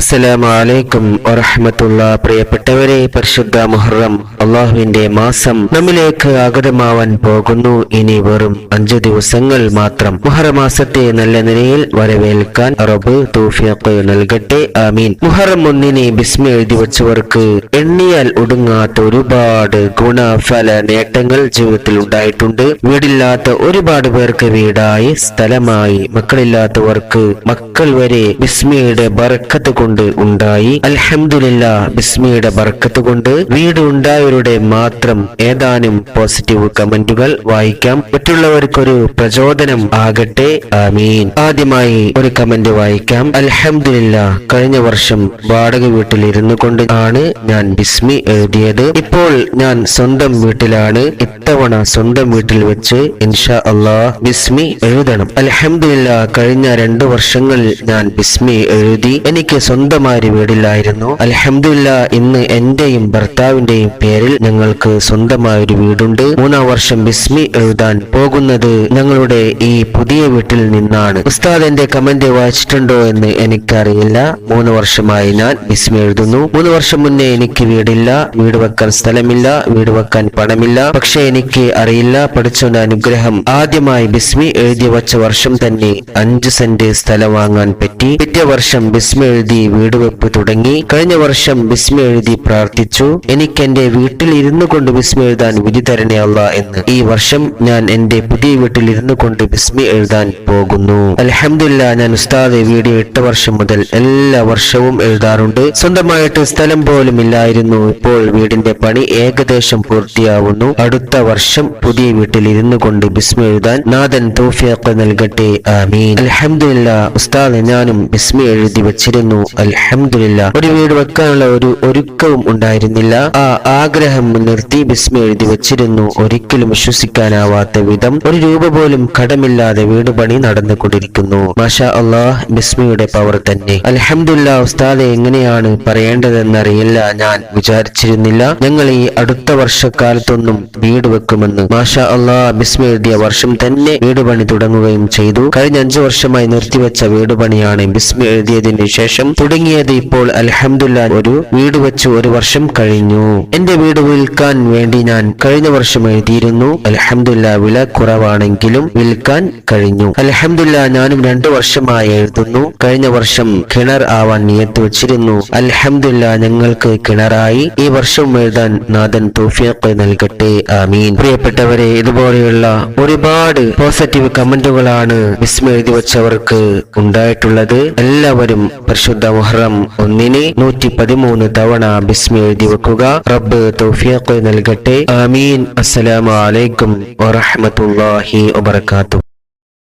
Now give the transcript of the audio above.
അസ്സലാമു വറഹമത്തുള്ള. പ്രിയപ്പെട്ടവരെ പരിശുദ്ധ മുഹറം അള്ളാഹുവിന്റെ മാസം നമ്മിലേക്ക് ആഗതമാവാൻ പോകുന്നു. ഇനി വെറും അഞ്ചു ദിവസങ്ങൾ മാത്രം മുഹറമാസത്തെ നല്ല നിലയിൽ വരവേൽക്കാൻ റബ്ബ് തൂഫിയക്ക് നൽകട്ടെ. ആമീൻ. മുഹറം ഒന്നിനെ ബിസ്മി എഴുതി വച്ചവർക്ക് എണ്ണിയാൽ ഒടുങ്ങാത്ത ഒരുപാട് ഗുണഫല നേട്ടങ്ങൾ ജീവിതത്തിൽ ഉണ്ടായിട്ടുണ്ട്. വീടില്ലാത്ത ഒരുപാട് പേർക്ക് വീടായി സ്ഥലമായി. മക്കളില്ലാത്തവർക്ക് മക്കൾ വരെ ബിസ്മിയുടെ ബറക്കത്ത് കൊണ്ട് ഉണ്ടായി. അൽഹമില്ല ബിസ്മിയുടെ ബർക്കത്ത് കൊണ്ട് വീട് ഉണ്ടായവരുടെ മാത്രം ഏതാനും പോസിറ്റീവ് കമന്റുകൾ വായിക്കാം. മറ്റുള്ളവർക്കൊരു പ്രചോദനം ആകട്ടെ. ആമീൻ. ആദ്യമായി ഒരു കമന്റ് വായിക്കാം. അൽഹമില്ല കഴിഞ്ഞ വർഷം വാടക വീട്ടിൽ ഇരുന്നു കൊണ്ട് ആണ് ഞാൻ ബിസ്മി എഴുതിയത്. ഇപ്പോൾ ഞാൻ സ്വന്തം വീട്ടിലാണ്. ഇത്തവണ സ്വന്തം വീട്ടിൽ വെച്ച് ഇൻഷാ അള്ളാ ബിസ്മി എഴുതണം. അൽഹമില്ല കഴിഞ്ഞ രണ്ടു വർഷങ്ങളിൽ ഞാൻ ബിസ്മി എഴുതി. എനിക്ക് സ്വന്തമായി വീടില്ലായിരുന്നു. അലഹമില്ല ഇന്ന് എന്റെയും ഭർത്താവിന്റെയും പേരിൽ ഞങ്ങൾക്ക് സ്വന്തമായ ഒരു വീടുണ്ട്. മൂന്നാം വർഷം ബിസ്മി എഴുതാൻ പോകുന്നത് ഞങ്ങളുടെ ഈ പുതിയ വീട്ടിൽ നിന്നാണ്. ഉസ്താദ് എന്റെ കമന്റ് വായിച്ചിട്ടുണ്ടോ എന്ന് എനിക്കറിയില്ല. മൂന്ന് വർഷമായി ഞാൻ ബിസ്മി എഴുതുന്നു. മൂന്ന് വർഷം മുന്നേ എനിക്ക് വീടില്ല. വീട് വെക്കാൻ സ്ഥലമില്ല. വീട് വെക്കാൻ പണമില്ല. പക്ഷെ എനിക്ക് അറിയില്ല. പഠിച്ചവന്റെ അനുഗ്രഹം ആദ്യമായി ബിസ്മി എഴുതി വച്ച വർഷം തന്നെ അഞ്ച് സെന്റ് സ്ഥലം വാങ്ങാൻ പറ്റി. പിറ്റേ വർഷം ബിസ്മി എഴുതി വീട് വെപ്പ് തുടങ്ങി കഴിഞ്ഞ വർഷം ബിസ്മി എഴുതി പ്രാർത്ഥിച്ചു. എനിക്ക് എന്റെ വീട്ടിൽ ഇരുന്നു കൊണ്ട് ബിസ്മി എഴുതാൻ വിധി തരണേ അല്ല എന്ന്. ഈ വർഷം ഞാൻ എന്റെ പുതിയ വീട്ടിൽ ഇരുന്നു കൊണ്ട് ബിസ്മി എഴുതാൻ പോകുന്നു. അലഹമില്ല ഞാൻ ഉസ്താദ് വീഡിയോ എട്ട് വർഷം മുതൽ എല്ലാ വർഷവും എഴുതാറുണ്ട്. സ്വന്തമായിട്ട് സ്ഥലം പോലും ഇല്ലായിരുന്നു. ഇപ്പോൾ വീടിന്റെ പണി ഏകദേശം പൂർത്തിയാവുന്നു. അടുത്ത വർഷം പുതിയ വീട്ടിൽ ഇരുന്നു കൊണ്ട് ബിസ്മി എഴുതാൻ നാഥൻ തൗഫീഖ് നൽകട്ടെ. ആമീൻ. അലഹമില്ല ഉസ്താദ് ഞാനും ബിസ്മി എഴുതി വെച്ചിരുന്നു. അൽഹംദുലില്ല. ഒരു വീട് വെക്കാനുള്ള ഒരു ഒരുക്കവും ഉണ്ടായിരുന്നില്ല. ആ ആഗ്രഹം നിർത്തി ബിസ്മി എഴുതി വെച്ചിരുന്നു. ഒരിക്കലും വിശ്വസിക്കാനാവാത്ത വിധം ഒരു രൂപ പോലും കടമില്ലാതെ വീട് പണി നടന്നുകൊണ്ടിരിക്കുന്നു. മാഷാ അള്ളാഹ് ബിസ്മയുടെ പവർ തന്നെ. അൽഹംദുലില്ല ഉസ്താദെ എങ്ങനെയാണ് പറയേണ്ടതെന്നറിയില്ല ഞാൻ വിചാരിച്ചിരുന്നില്ല. ഞങ്ങൾ ഈ അടുത്ത വർഷക്കാലത്തൊന്നും വീട് വെക്കുമെന്ന്. മാഷ അള്ളാഹ് ബിസ്മി എഴുതിയ വർഷം തന്നെ വീട് പണി തുടങ്ങുകയും ചെയ്തു. കഴിഞ്ഞ അഞ്ചു വർഷമായി നിർത്തിവെച്ച വീട് പണിയാണ് ബിസ്മി എഴുതിയതിനു ശേഷം തുടങ്ങിയത് ഇപ്പോൾ അലഹമില്ല ഒരു വീട് വെച്ച് ഒരു വർഷം കഴിഞ്ഞു. എന്റെ വീട് വിൽക്കാൻ വേണ്ടി ഞാൻ കഴിഞ്ഞ വർഷം എഴുതിയിരുന്നു. അലഹമില്ല വില കുറവാണെങ്കിലും വിൽക്കാൻ കഴിഞ്ഞു. അലഹമില്ല ഞാനും രണ്ടു വർഷമായി എഴുതുന്നു. കഴിഞ്ഞ വർഷം കിണർ ആവാൻ നിയത്ത് വെച്ചിരുന്നു. അലഹമില്ല ഞങ്ങൾക്ക് കിണറായി. ഈ വർഷം എഴുതാൻ നാഥൻ തൗഫീഖ് നൽകട്ടെ. ആമീൻ. പ്രിയപ്പെട്ടവരെ ഇതുപോലെയുള്ള ഒരുപാട് പോസിറ്റീവ് കമന്റുകളാണ് വിസ്മ എഴുതി വെച്ചവർക്ക് ഉണ്ടായിട്ടുള്ളത്. എല്ലാവരും പരിശുദ്ധ മുഹറം ഒന്നിന് നൂറ്റി പതിമൂന്ന് തവണ ബിസ്മി എഴുതി വെക്കുക. റബ്ബ് തൗഫീഖ് നൽകട്ടെ. ആമീൻ. അസ്സലാമു അലൈക്കും വറഹ്മത്തുള്ളാഹി വബറകാതുഹു.